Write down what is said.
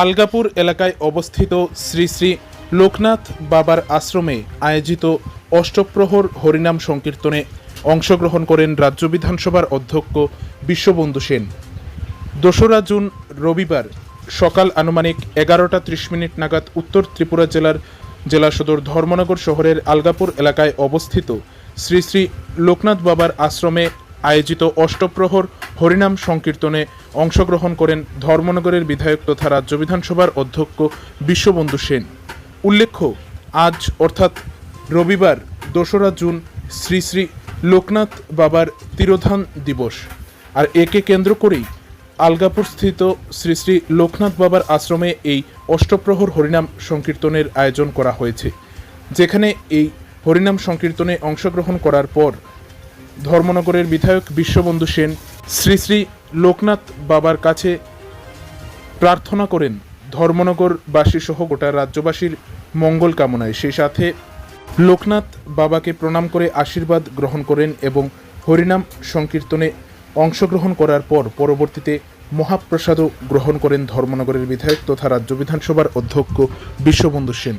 আলগাপুর এলাকায় অবস্থিত শ্রী শ্রী লোকনাথ বাবার আশ্রমে আয়োজিত অষ্টপ্রহর হরিনাম সংকীর্তনে অংশগ্রহণ করেন রাজ্য বিধানসভার অধ্যক্ষ বিশ্ববন্ধু সেন। দোসরা জুন রবিবার সকাল আনুমানিক এগারোটা ত্রিশ মিনিট নাগাদ উত্তর ত্রিপুরা জেলার জেলা সদর ধর্মনগর শহরের আলগাপুর এলাকায় অবস্থিত শ্রী শ্রী লোকনাথ বাবার আশ্রমে আয়োজিত অষ্টপ্রহর হরিনাম সংকীর্তনে অংশগ্রহণ করেন ধর্মনগরের বিধায়ক তথা রাজ্য বিধানসভার অধ্যক্ষ বিশ্ববন্ধু সেন। উল্লেখ্য, আজ অর্থাৎ রবিবার দোসরা জুন শ্রী শ্রী লোকনাথ বাবার তিরোধান দিবস আর একে কেন্দ্র করেই আলগাপুরস্থিত শ্রী শ্রী লোকনাথ বাবার আশ্রমে এই অষ্টপ্রহর হরিনাম সংকীর্তনের আয়োজন করা হয়েছে। যেখানে এই হরিনাম সংকীর্তনে অংশগ্রহণ করার পর ধর্মনগরের বিধায়ক বিশ্ববন্ধু সেন শ্রী শ্রী লোকনাথ বাবার কাছে প্রার্থনা করেন, ধর্মনগরবাসী সহ গোটা রাজ্যবাসীর মঙ্গল কামনায়। সেই সাথে লোকনাথ বাবাকে প্রণাম করে আশীর্বাদ গ্রহণ করেন এবং হরিনাম সংকীর্তনে অংশগ্রহণ করার পর পরবর্তীতে মহাপ্রসাদও গ্রহণ করেন ধর্মনগরের বিধায়ক তথা রাজ্য বিধানসভার অধ্যক্ষ বিশ্ববন্ধু সেন।